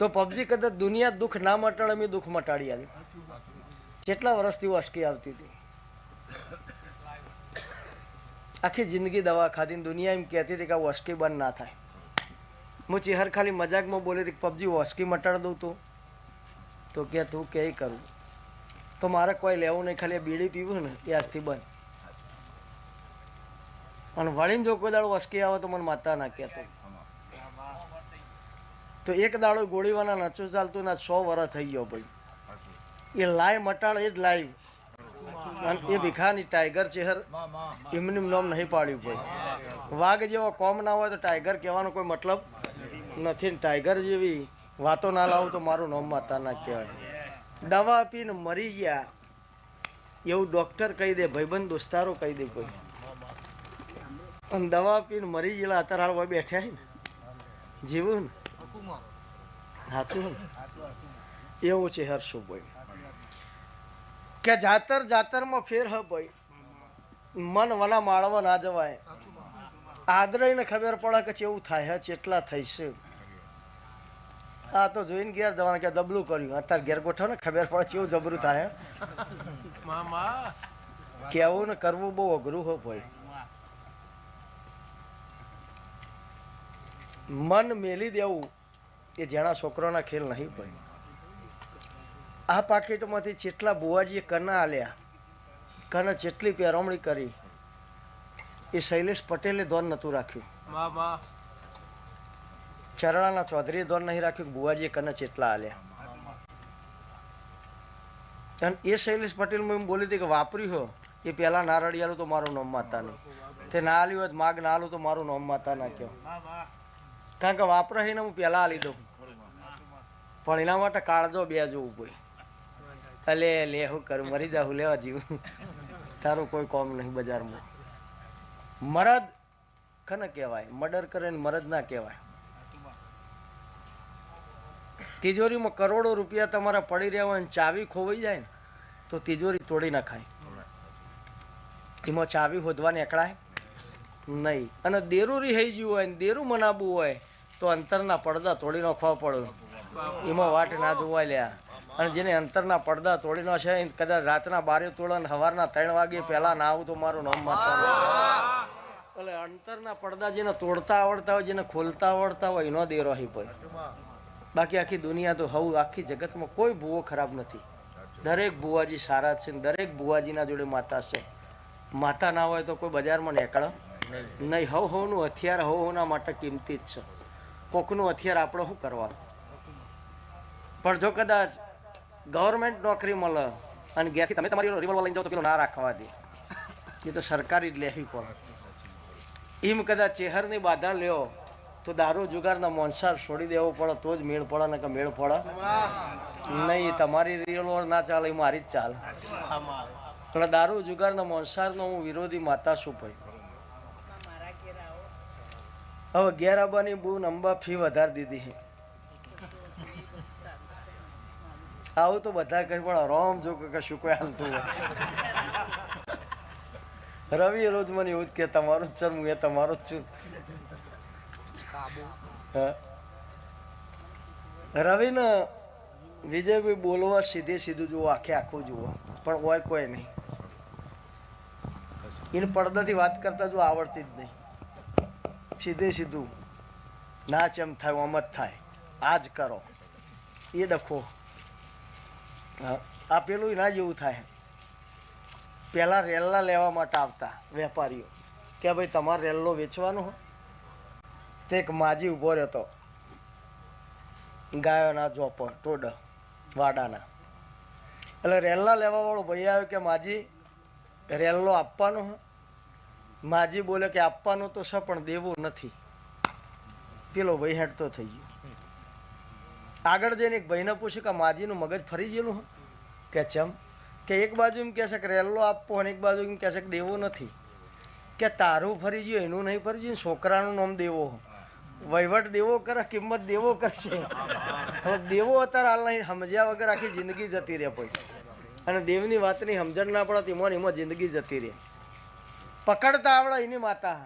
તો પબજી કદાચ દુનિયા દુઃખ ના મટાડે અમે દુઃખ મટાડી આવી. કેટલા વર્ષથી અસકી આવતી હતી. આખી જિંદગી દવા ખાધી દુનિયા એમ કહેતી હતી કે આ વસ્કી બંધ ના થાય. હું ચિહર ખાલી મજાકમાં બોલી હતી પબજી વસ્કી મટાડી દઉં તું? તો કે તું કે કરું. તો મારે કોઈ લેવું નહીં, ખાલી બીડી પીવું ને આજથી બંધ. અને વળીને જો કોઈ દાડો વસ્કી આવે તો મને માતા ના કહેતો. તો એક દાડો ગોળીવાના નચો ચાલતું ના સો વર્ષ થઈ ગયો ભાઈ. એ લાઈવ મટાડે એ જ લાઈવ એ ભીખાની ટાઈગર ચેહર એમનું નામ નહીં પાડ્યું ભાઈ. વાઘ જેવો કોમ ના હોય તો ટાઈગર કહેવાનો કોઈ મતલબ નથી. ટાઈગર જેવી વાતો ના લાવું તો મારું નામ માતા ના કહેવાય. દવા આપીને મરી ગયા. એવું ડોક્ટર કહી દે, ભાઈબંધ દોસ્તારો કહી દે કોઈ. અને દવા આપીને મરી ગયેલા અત્યારે હાલ હોય બેઠા ને. જીવું ને. સાચું એવું છે હર્ષુભાઈ કે જાતર જાતરમાં ફેર હ ભાઈ. મન વના માળવા ના જવાય. આદરઈને ખબર પડે કે એવું થાય હે ચેટલા થઈશે. આ તો જોઈને ઘેર જવાનું કે દબલું કર્યું. અત્યારે ઘેર ગોઠવ ને ખબર પડે કેવું જબરું થાય કેવું ને કરવું બહુ અઘરું હો ભાઈ. મન મેલી દેવું. એ જેના છોકરાના ખેલ નહીં ભાઈ આ પાકીટમાંથી જેટલા બુવાજીએ કના આલ્યા કને જેટલી પેરવણી કરી એ શૈલેષ પટેલે ધોન નહોતું રાખ્યું. ચરણાના ચૌધરીએ ધોન નહીં રાખ્યું કે બુવાજીએ કને જેટલા આલ્યા. અને એ શૈલેષ પટેલ એમ બોલી હતી કે વાપર્યું હો એ પેલા નારળિયાલું તો મારું નામ માતા નહીં. તે ના આલ્યું હોય માગ ના આલું તો મારું નામ માતા ના કહો કારણ કે વાપરાઈને હું પહેલાં લીધો પણ એના માટે કાળજો બે જોવું કોઈ અલે લે હું કરું, મરી જાઉં, લેવા જીવ. તારું કોઈ કોમ નહીં બજારમાં. મરદ કને કહેવાય? મર્ડર કરે ને મરદ ના કહેવાય. તિજોરીમાં કરોડો રૂપિયા તમારા પડી રહ્યા હોય ને ચાવી ખોવાઈ જાય ને, તો તિજોરી તોડી નાખાય. એમાં ચાવી હોદવા નીકળાય નહીં. અને દેરું રિહાઈ ગયું હોય ને, દેરું મનાવવું હોય તો અંતરના પડદા તોડી નાખવા પડે. એમાં વાટ ના જોવા લ્યા. અને જેને અંતરના પડદા તોડી નો છે કદાચ રાતના બારે તોડે સવારના ત્રણ વાગે પહેલા ના આવું તો મારું નામ માતા એટલે અંતરના પડદા જેને તોડતા આવડતા હોય, જેને ખોલતા આવડતા હોય, એનો દેરો હી ભાઈ બાકી આખી દુનિયા તો હવું, આખી જગતમાં કોઈ ભૂવો ખરાબ નથી. દરેક ભુવાજી સારા છે દરેક ભુવાજીના જોડે માતા છે. માતા ના હોય તો કોઈ બજારમાં નીકળે નહીં, હવ હવનું હથિયાર હવ હવના માટે કિંમતી જ છે. કોકનું હથિયાર આપણે શું કરવા? પણ જો કદાચ ગવર્મેન્ટ નોકરી મળે અને ઘેરથી તમે તમારી રિવોલ્વર લઈને જાઓ તો પેલો ના રાખવા દે. એ તો સરકારી જ લેવી પડે એમ કદાચ ચેહરની બાધા લ્યો તો દારૂ જુગારના મોનસાર છોડી દેવો પડે તો જ મેળ પડે ને કે મેળ પડે. નહીં તમારી રિવોલ્વર ના ચાલે એ મારી જ ચાલે. એટલે દારૂ જુગારના મોનસારનો હું વિરોધી માતા છું ભાઈ. હવે ઘેર આવવાની બહુ નંબા ફી વધારી દીધી છે. આવું તો બધા કહે, પણ રોમ જો કે કશું કોઈ હાલતું હોય. રવિ રોજ મને એવું જ કે, તમારું જ છે હું એ તમારું જ છું. હા. રવિ ને વિજયભાઈ બોલવા સીધે સીધું જુઓ, આખે આખું જુઓ. પણ હોય કોઈ નહીં. એને પડદાથી વાત કરતા જો આવડતી જ નહીં. સીધે સીધું. ના ચેમ થાય આમ જ થાય. આ જ કરો. એ ડખો. આ પેલું ના જેવું થાય. પહેલાં રેલના લેવા માટે આવતા વેપારીઓ. કે ભાઈ, તમારે રેલનો વેચવાનો હો? તે એક માજી ઊભો રહેતો. ગાયોના જોપર ટોડ, વાડાના. એટલે રેલના લેવાવાળો ભાઈ આવ્યો કે, માજી, રેલનો આપવાનો હો? માજી બોલે કે આપવાનો તો છે, પણ દેવું નથી. પેલો ભાઈ હેડતો થઈ ગયો. આગળ જઈને એક ભાઈને પૂછ્યું કે માજીનું મગજ ફરી ગયેલું કે ચમ? કે એક બાજુ એમ કહે છે કે રેલ્લો આપવો અને એક બાજુ એમ કહે છે કે દેવો નથી. કે તારું ફરી ગયું, એનું નહીં ફરી ગયું, છોકરાનું નામ દેવો વહીવટ દેવો કરે, કિંમત દેવો કરશે. દેવો અત્યારે હાલ નહીં, સમજ્યા વગર આખી જિંદગી જતી રહે પછી અને દેવની વાતની સમજણ ના પડે, તેમાં એમાં જિંદગી જતી રહે. પકડતા આવડે એની માતા.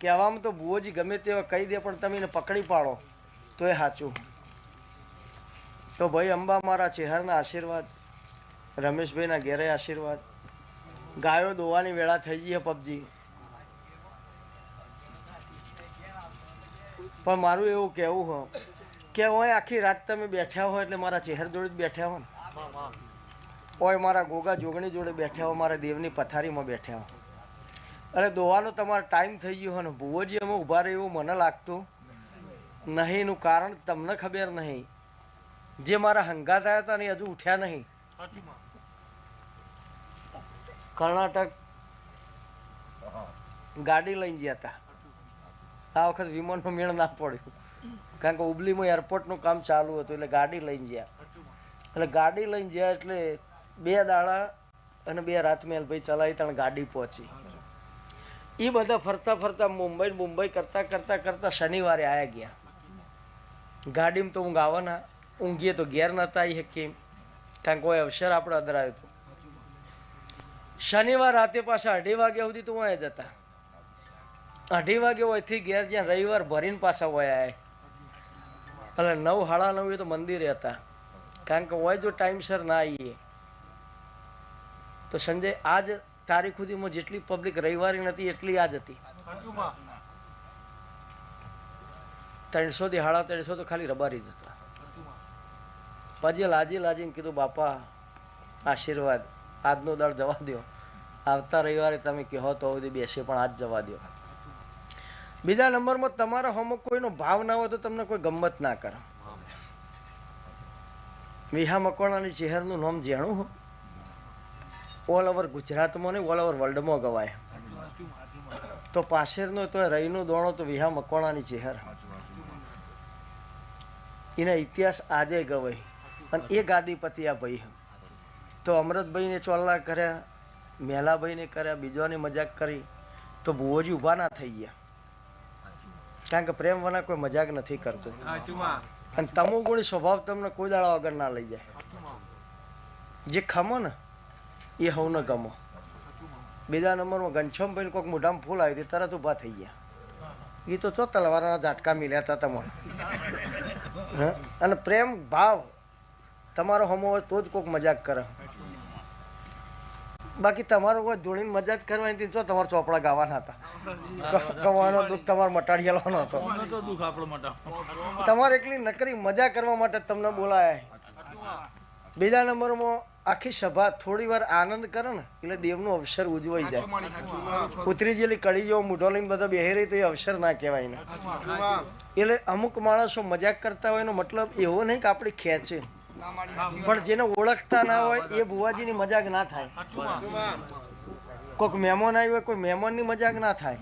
કહેવામાં તો ભુવોજી ગમે તેવા કહી દે, પણ તમે એને પકડી પાડો, તો એ સાચું. તો ભાઈ અંબા મારા ચહેરના આશીર્વાદ, રમેશભાઈના ઘેરે આશીર્વાદ. ગાયો દોવાની વેળા થઈ ગઈ છે પબજી. પણ મારું એવું કહેવું હો કે હોય આખી રાત તમે બેઠા હોય એટલે મારા ચહેર જોડે જ બેઠા હો ને. ઓય મારા ગોગા જોગણી જોડે બેઠા હો, મારા દેવની પથારીમાં બેઠા હો. અરે દોવાનો તમારો ટાઈમ થઈ ગયો અને ભુવોજી અમે ઊભા રહે એવું મને લાગતું. નહીં એનું કારણ તમને ખબર નહીં. જે મારા હંગાત આવ્યા હતા ને હજુ ઉઠ્યા નહીં. કર્ણાટક ગાડી લઈને ગયા હતા. આ વખત વિમાનનો મેળ ના પડ્યો. કારણ કે ઉબલીમાં એરપોર્ટનું કામ ચાલુ હતું, એટલે ગાડી લઈને ગયા. એટલે ગાડી લઈને ગયા એટલે બે દાડા અને બે રાત મેલ ભાઈ ચલાવી ત્રણ ગાડી પહોંચી. એ બધા ફરતા ફરતા મુંબઈ મુંબઈ કરતા કરતા કરતા શનિવારે આવ્યા ગયા. ગાડીમાં તો ઊંઘ આવવાના. ઊંઘીએ તો ઘેર નતા આવી શકીએ કારણ કે કોઈ અવસર આપણે અદરાયો હતો શનિવાર રાતે પાછા અઢી વાગ્યા સુધી તો વયા જતા અઢી વાગે હોયથી ઘેર જ્યાં રવિવાર ભરીને પાછા વયા એટલે નવ, સાડા નવ તો મંદિરે હતા. કારણ કે હોય જો ટાઈમસર ના આવીએ. તો સંજય આજ તારીખ સુધીમાં જેટલી પબ્લિક રવિવારી નથી એટલી આજ હતી. ત્રણસો થી સાડા ત્રણસો તો ખાલી રબારી જ હતા. પછી લાજી લાજીને કીધું બાપા આશીર્વાદ. આજનો દળ જવા દો આવતા રવિવારે તમે કહો તો સુધી બેસે પણ આજ જવા દો બીજા નંબરમાં તમારા હોમવર્ક કોઈનો ભાવ ના હોય તો તમને કોઈ ગમત ના કરે. વિહા મકવાણાની ચહેરનું નામ જાણું હો. ઓલ ઓવર ગુજરાતમાં નહીં ઓલ ઓવર વર્લ્ડમાં ગવાય. તો પાસેરનો તો રહીનો દોણો તો વિહા મકવાણાની ચહેર એના ઇતિહાસ આજે ગવાય. અને એ ગાદીપતિ આ ભાઈ. તો અમૃતભાઈને ચોલ્લા કર્યા, મેલાભાઈને કર્યા, બીજોની મજાક કરી, તો ભુવોજી ઊભા ના થઈ ગયા. કારણ કે પ્રેમ વના કોઈ મજાક નથી કરતું. અને તમો ગુણી સ્વભાવ તમને કોઈ દાડા વગર ના લઈ જાય. જે ખમો ને એ હવ ન ગમો. બીજા નંબરમાં ઘનશ્યામભાઈ કોઈક મોઢામાં ફૂલ આવી હતી તરત ઊભા થઈ ગયા. એ તો ચો તલવારના ઝાટકા મિલ્યા હતા તમારે. હે? અને પ્રેમ ભાવ તમારો હમો હોય તો જ કોઈક મજાક કરે. બાકી તમારો કોઈ જોડીને જ કરવાની હતી તો તમારે ચોપડા ગાવાના હતા. ગવાનો દુઃખ તમારે મટાડી હતો. તમારે એટલી નકરી મજા કરવા માટે તમને બોલાયા બીજા નંબરમાં આખી સભા થોડી વાર આનંદ કરે ને એટલે દેવનો અવસર ઉજવાઈ જાય. ઉતરી જેલી કડી જેવો મૂઢો લઈને બધા બેહી રહી તો એ અવસર ના કહેવાય ને એટલે અમુક માણસો મજાક કરતા હોય એનો મતલબ એવો નહીં કે આપણે ખેંચે. પણ જેને ઓળખતા ના હોય એ ભુવાજીની મજાક ના થાય. કોઈક મહેમાન આવ્યો હોય કોઈ મહેમાનની મજાક ના થાય.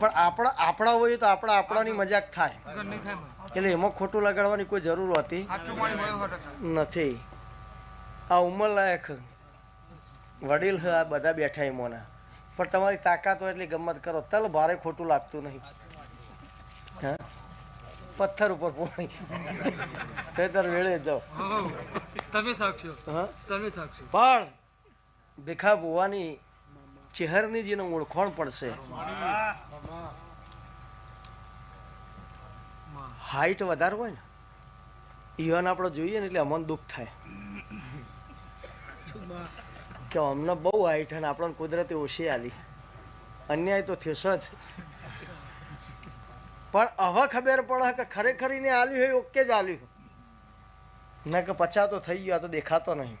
પણ આપણા આપણા હોઈએ તો આપણા આપણાની મજાક થાય. એટલે એમાં ખોટું લગાડવાની કોઈ જરૂર હોતી નથી. આ ઉંમરલાયક વડીલ હા આ બધા બેઠા એમોના પણ તમારી તાકાત હોય એટલી ગમત કરો. તલ ભારે ખોટું લાગતું નહીં. હા? પથ્થર ઉપર પોણી. ખેતર વેળે જાઓ. તમે થાકશો. હા? તમે થાકશો. પણ ભીખા ભુવાની ચહેરની જેને ઓળખાણ પડશે. હાઈટ વધારે હોય ને ઈવન આપણે જોઈએ ને એટલે અમને દુઃખ થાય. કે અમને બહુ હાઈટ અને આપણને કુદરતી ઓછી આલી અન્યાય તો થયો જ. પણ હવે ખબર પડે કે ખરેખર એને આલ્યું હોય ઓકે જ આલ્યું ના કે પચા તો થઈ ગયો તો દેખાતો નહીં.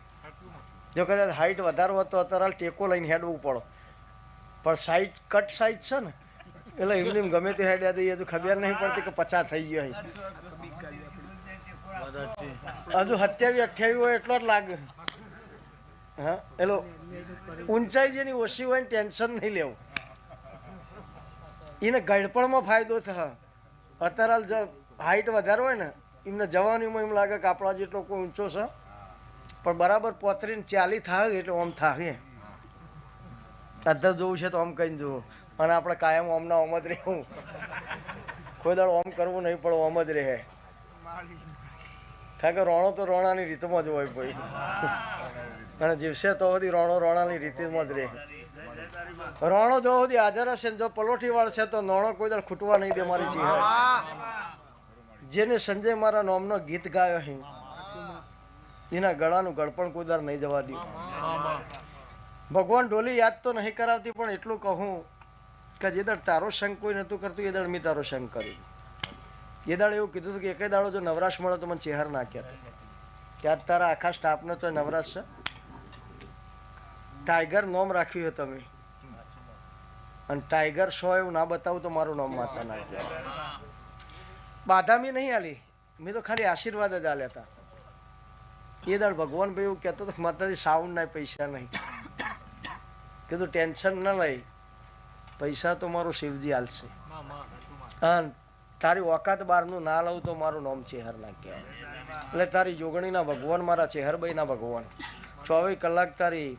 જો કદાચ હાઈટ વધારો હતો અત્યારે ટેકો લઈને હેડવું પડો. પણ સાઈડ કટ સાઈડ છે ને, એટલે એમને એમ ગમે તે હેડ્યા દઈએ તો ખબર નહીં પડતી કે પચા થઈ ગયો હજુ સત્યાવીસ, અઠ્યાવીસ હોય એટલો જ લાગે. હા, એલો, ઊંચાઈ જેની ઓછી હોય ટેન્શન નહીં લેવું. એને ગળપણમાં ફાયદો થાય અત્યારે હાઈટ વધારે હોય ને, એમને જવાનીમાં એમ લાગે કે આપણા જેટલો કોઈ ઊંચો છે. પણ બરાબર પોતરીને ચાલી થાય એટલે આમ થાય અધર જોવું છે તો આમ કહીને જોવું અને આપણે કાયમ ઓમના ઓમ જ રહેવું. કોઈ દાડો ઓમ કરવું નહીં, પણ ઓમ જ રહે. કારણ કે રોણો તો રોણાની રીતમાં જ હોય ભાઈ. અને જીવશે તો બધી રોણો રોણાની રીતિમાં જ રહે. રોણો જો સુધી હાજર હશે જો પલોઠી વાળશે તો નોણો કોઈ દર ખૂટવા નહીં દે મારી ચિહર જેને સંજય મારા નોમનો ગીત ગાયો હે, એના ગળાનું ગળપણ કોઈ દર નહીં જવા માં ભગવાન ઢોલી યાદ તો નહીં કરાવતી, પણ એટલું કહું કે જે દળ તારો સંગ કોઈ નહોતું કરતું, એ દળ મેં તારો સંગ કર્યું. એ દાડે એવું કીધું હતું કે એકે દાડો જો નવરાશ મળે તો મને ચેહર નાખ્યા કે આજ તારા આખા સ્ટાફનો તો નવરાશ છે. ટાઈગર નોમ રાખ્યું છે તમે. અને ટાઈગર શો એવું ના બતાવું તો મારું નામ માતા નાખ્યા બાધા મેં નહીં આલી. મેં તો ખાલી આશીર્વાદ જ આલ્યા હતા એ દાડ ભગવાન ભાઈ એવું કહેતો હતો માતાજી સાઉન્ડ ના પૈસા નહીં. કીધું ટેન્શન ના લઈ. પૈસા તો મારું શિવજી હાલશે માં તારી ઓકાત બારનું ના લઉં તો મારું નામ ચેહર ના કહેવાય એટલે તારી જોગણીના ભગવાન, મારા ચેહરબાઈના ભગવાન. ચોવીસ કલાક તારી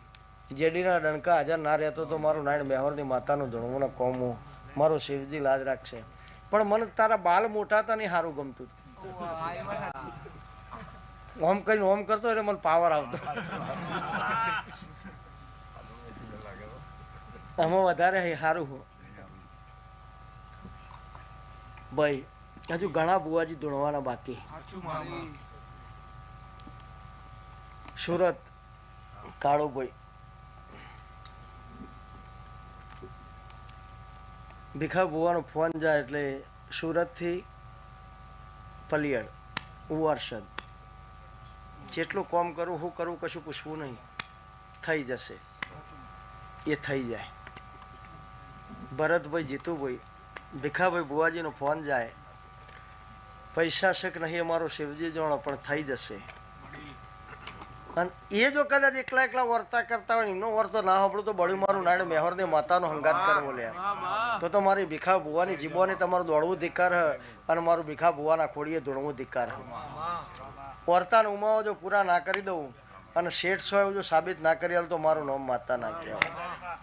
જેડીના ડણકા હાજર ના રહેતો તો મારું નાયણ મેહોરની માતાનું ધણવું કોમું મારું શિવજી લાજ રાખશે. પણ મને તારા બાલ મોટા હતા નહીં સારું ગમતું ઓમ કરીને ઓમ કરતો એટલે મને પાવર આવતો. આમાં વધારે સારું હો. ભાઈ, હજુ ઘણા બુવાજી ધૂણવાના બાકી. સુરત કાળુભાઈ ભીખા બુવાનો ફોન જાય એટલે સુરતથી પલિયડ, ઉવારસદ. જેટલું કોમ કરું, હું કરું, કશું પૂછવું નહીં. થઈ જશે. એ થઈ જાય. ભરતભાઈ જીતુભાઈ, ભીખાભાઈ બુવાજીનો ફોન જાય. પૈસા શક નહીં અમારો શિવજી જાણો પણ થઈ જશે. અને એ જો કદાચ એકલા એકલા વર્તા કરતા હોય એમનો વર્તો ના સાંભળું તો બળ્યું મારું નાડ મેહર ને માતાનો હંગાત કરવો લે. તો તો મારી ભીખા ભુવાની જીબોને તમારું દોડવું ધિકાર અને મારું ભીખા ભુવાના ખોડીએ દોડવું ધિકાર વર્તાનો ઉમાઓ જો પૂરા ના કરી દઉં અને શેઠ સો જો સાબિત ના કરી તો મારું નામ માતા ના કહેવાય.